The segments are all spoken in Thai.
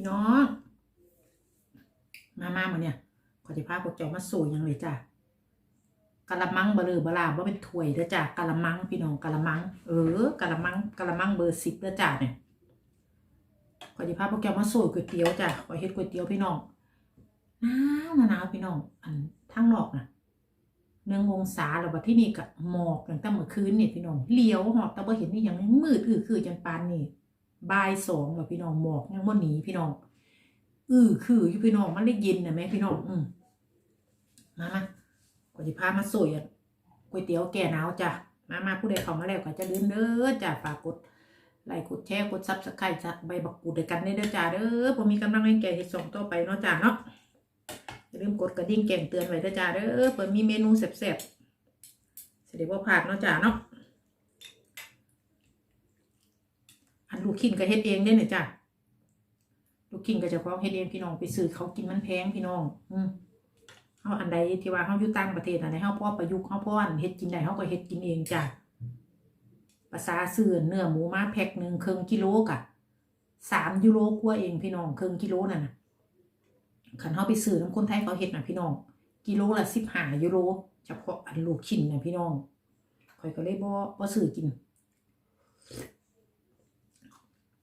พี่น้อง มามามาเนี่ยขอจะพาพวกเจ้ามาสู่ยังเลยจ้ากะละมังเบลือบลาบ่าเป็นถ้วยเด้อจ้ากะละมังพี่น้องกะละมัง เออกะละมังกะละมังเบอร์สิบเด้อจ้าเนี่ยขอจะพาพวกเจ้ามาสู่ก๋วยเตี๋ยวจ้าขอเฮ็ดก๋วยเตี๋ยวพี่น้องหนาวหนาวพี่น้อง อันทั้งนอกนะหนึ่งองศาแล้วบัดที่นี่ก็หมอกตั้งแต่เมื่อคืนนี่พี่น้องเลี้ยวหอบแต่บ่เห็นนี่ยังมืดอือคือจังปานนี่ บ่ายสองแล้วพี่น้องหมอกยังบ่หนีพี่น้องอือคืออยู่พี่น้องมันได้ยินนะแม่พี่น้องอืมมามาก็จะพามาสวยอะก๋วยเตี๋ยวแก่หนาวจ้ะมามาผู้ใดเข้ามาแล้วก็จะลืมเด้อจ้ะฝากกดไลค์กดแชร์กดซับสไครต์จ้ะใบบักกูดด้วยกันเด้อจ้าเด้อผมมีกำลังให้แก่เฮ็ดส่งต่อไปเนาะจ้าเนาะอย่าลืมกดกระดิ่งแจ้งเตือนไว้เด้อจ้าเด้อเปิดมีเมนูแซ่บๆสิได้บ่พลาดเนาะจ้าเนาะ อัน ลูกขินก็เฮ็ดเองได้เนี่ยจ้ะลูกขินก็จะพ้องเฮ็ดเองพี่น้องไปซื้อเขากินมันแพงพี่น้อง อืมเฮาอันใดที่ว่าเฮาอยู่ต่างประเทศอันใดเฮาพ่อประยุกต์เฮาพออันเฮ็ดกินได้เฮาก็เฮ็ดกินเองจ้ะภาษาซื้อเนื้อหมูมาแพ็คหนึ่งครึ่งกิโลกะสามยูโรกว่าเองพี่น้องครึ่งกิโลนั่นนะคันเฮาไปซื้อน้ำคนไทยเขาเฮ็ดน่ะพี่น้อง กิโลละสิบห้ายูโรเฉพาะอันลูกชิ้นน่ะพี่น้องข่อยก็เลยบ่บ่ซื้อกิน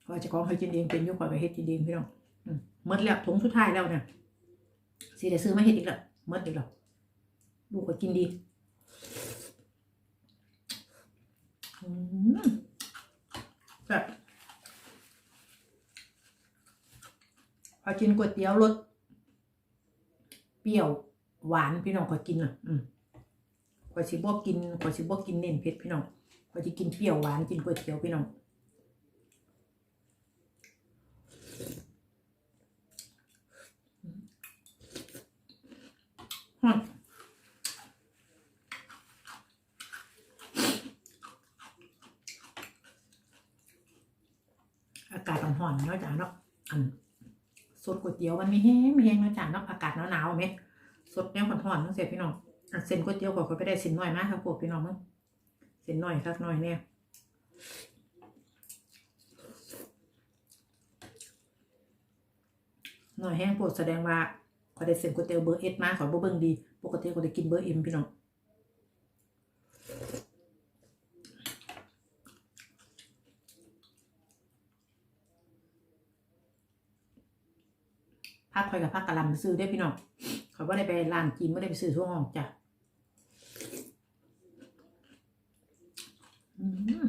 ว่าจะของให้กินเองเป็นยุคก่อนไปเฮ็ดกินเองพี่น้องอืมดแล้วถุงสุดท้ายแล้วเนี่ยสิได้ซื้อมาเฮ็ดอีกแล้วหมดอีกแล้วลูกก็กินดีแบบพอกินก๋วยเตี๋ยวรสเปรี้ยวหวานพี่น้องก็กินอะ อืมขอยสิบ่กินขอยสิบ่กินเน้นเผ็ดพี่น้องขอยสิกินเปรี้ยวหวานกินก๋วยเตี๋ยวพี่น้อง ฮะ อากาศอ่อนๆเนาะจ้าเนาะอันสดก๋วยเตี๋ยวมันไม่แห้งไม่แห้งเนาะจ้าเนาะอากาศหนาวๆไหมสดแนวอ่อนๆตั้งเสร็จพี่น้องอันเส้นก๋วยเตี๋ยวก่อนก็ไปได้เส้นหน่อยมากครับพวกพี่น้องมั้งเส้นหน่อยสักหน่อยเนี่ยหน่อยแห้งปวดแสดงว่าขอได้เส้นก๋วยเตี๋ยวเบอร์เอสมาขอยบ่เบิ่งดี ปกติขอได้กินเบอร์เอ็มพี่น้อง คอยกับพักกะลำไปซื้อได้พี่น้องขอยบ่ได้ไปร้านกินบ่ได้ไปซื้อทั่วห้องจ้ะอืม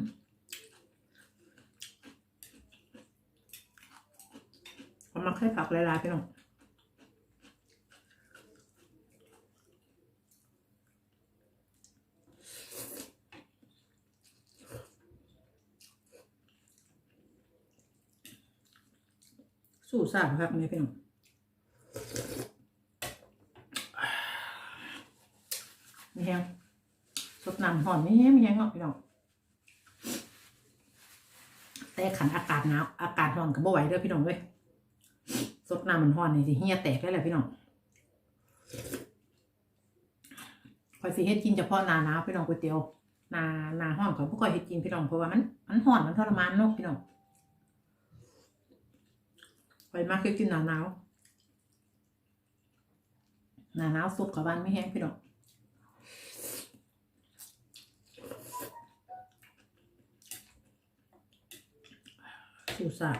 เอามาแค่ผักลายๆพี่น้องสู้ซ่าครับแม่พี่น้องแห้งสดน้ำหอนนี่แห้งไม่แห้งเนาะพี่น้องแต่ขันอากาศหนาวอากาศร้อนก็บ่ไหวเด้อพี่น้องเว้ยสดน้ำมันร้อนนี่สิเฮียแตกได้แหละพี่น้องคอยสิเฮ็ดกินเฉพาะนาหนาวพี่น้องก๋วยเตี๋ยวนานาห้อนของพวกคอยเฮ็ดกินพี่น้องเพราะว่ามันมันร้อนมันทรมานเนาะพี่น้องไปมากคือกินหนาวหนาวหนาวหนาวสุดกับบ้านไม่แห้งพี่น้อง สูสา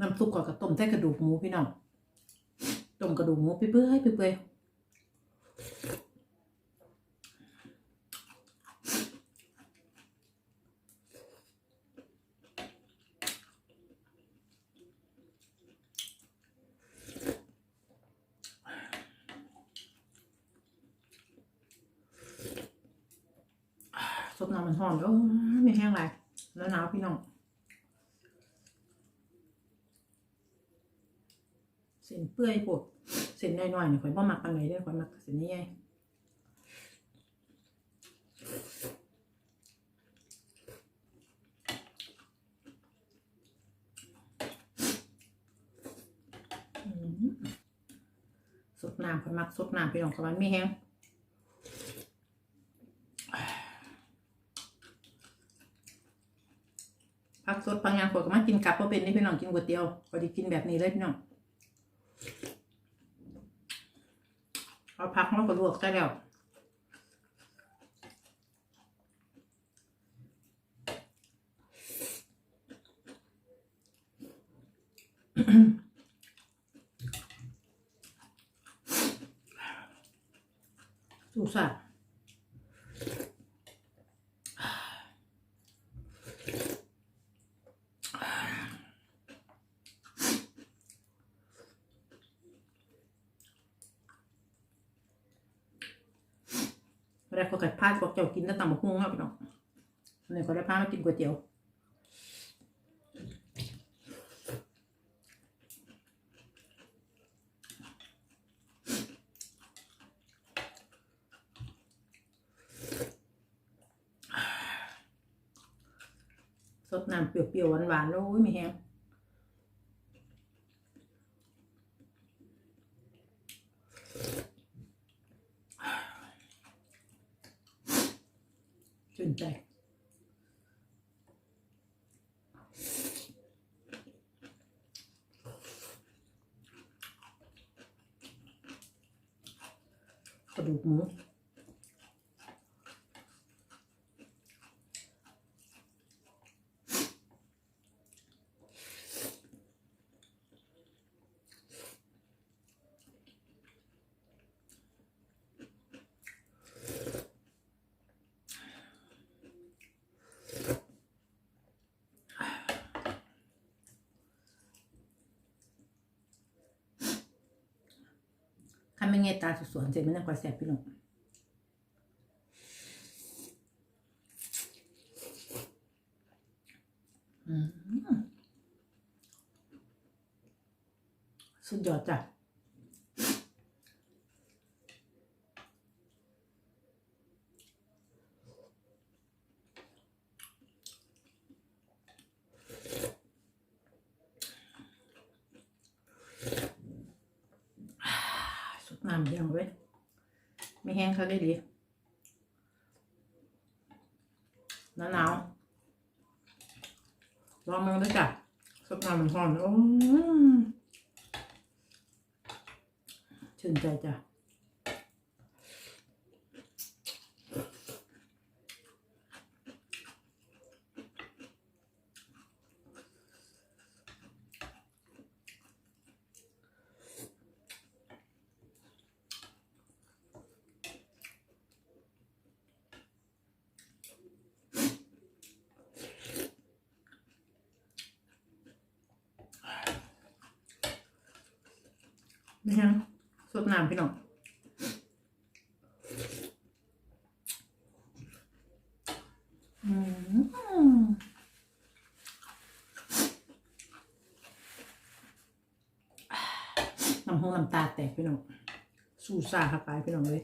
น้ำซุปก่อนกับต้มใส่กระดูกหมูพี่น้องต้มกระดูกหมูเปื่อยๆเปื่อยๆซุป น้ำมันหอมแล้วไม่แห้งไรแล้วหนาวพี่น้องเส้นเปื่อยปวดเส้นน้อยๆเนี่ยข่อยบ่มักปานไหนเด้อข่อยมักเส้นใหญ่ๆอืมสดน้ำข่อยมักสดน้ำพี่น้องข่อยมันไม่แห้ง ผัก สดผักหยางขวดก็มากินกับเพราะเป็นนี่พี่น้องกินก๋วยเตี๋ยวก็ดีกินแบบนี้เลยพี่น้องเอาผักมาก็ลวกได้แล้วสู้ซ่า แรกก็กัดพาดพวกเจ้ากินแต่ตำบักหุ่งครับพี่น้องอันนี้ก็ได้พามากินก๋วยเตี๋ยวสดน้ำเปรี้ยวๆหวานๆแล้วอุ้ยมีแฮง ชื่นใจกระดูกหมู ไม่เงยตาสวนๆเสร็จมันยังคอยแสบพี่น้องสุดยอดจ้ะสุด น้ำเดียวเว้ยไม่แห้งเขาได้ดีหนาวหนาวๆลองมังด้วยจ้ะสุกน้ำมันหอมโอ้ชื่นใจจ้ะ ไม่ใช่สดน้ำพี่น้องอืมน้ำหงน้ำตาแตกพี่น้องสู้ซ่าค่ะไปพี่น้องเลย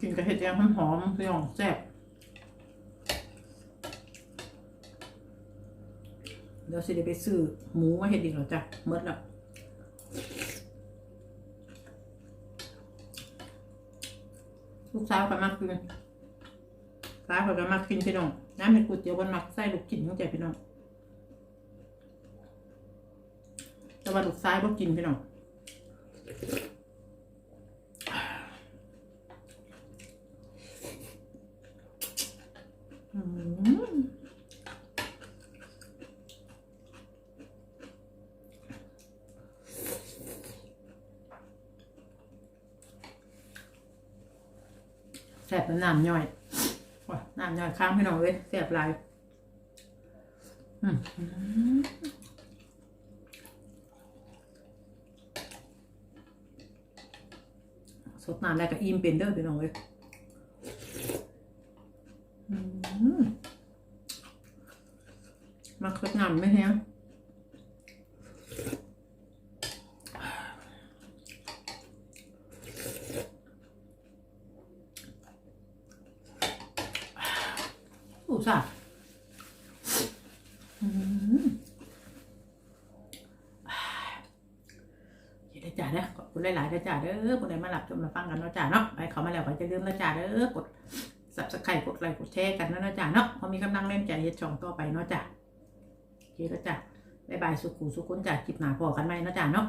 กินกับเห็ดแดงหอมๆพี่น้องแซ่บเดี๋ยวสิได้ไปซื้อหมูมาเห็ดอีกแล้วจ้ะเมื่อแล้วลูกสาวก็มักกินสาวก็มักกินพี่น้องน้ำเห็ดก๋วยเตี๋ยวบนมักใส่ลูกชิ้นของใจพี่น้องแต่ว่าลูกชายบ่กินพี่น้อง แสบเป็นน้ำย่อยว้าน้ำย่อยข้างพี่น้องเลยแสบหลายอืมสดน้ำได้ก็อิ่มเป็นเด้อพี่น้องเลย อืม มาคดน้ำไหมเฮียจ้ะอืมเดี๋ยวได้จ้าเด้อขอบคุณหลายๆเด้อจ้าเด้อคนใดมาหลับจนมาฟังกันเนาะจ้าเนาะไปเขามาแล้วก็จะลืมนะจ้าเด้อกดสับสไครกดไลค์กดแชร์กันเนาะนะจ้าเนาะเพอมีกำลังเล่นใจเฮ็ดช่องต่อไปเนาะจ้า เคแล้วจ้ะบ๊ายบายสุขุสุขคนจ้ะคลิปหนาพอกันไหมนะจ้ะเนาะ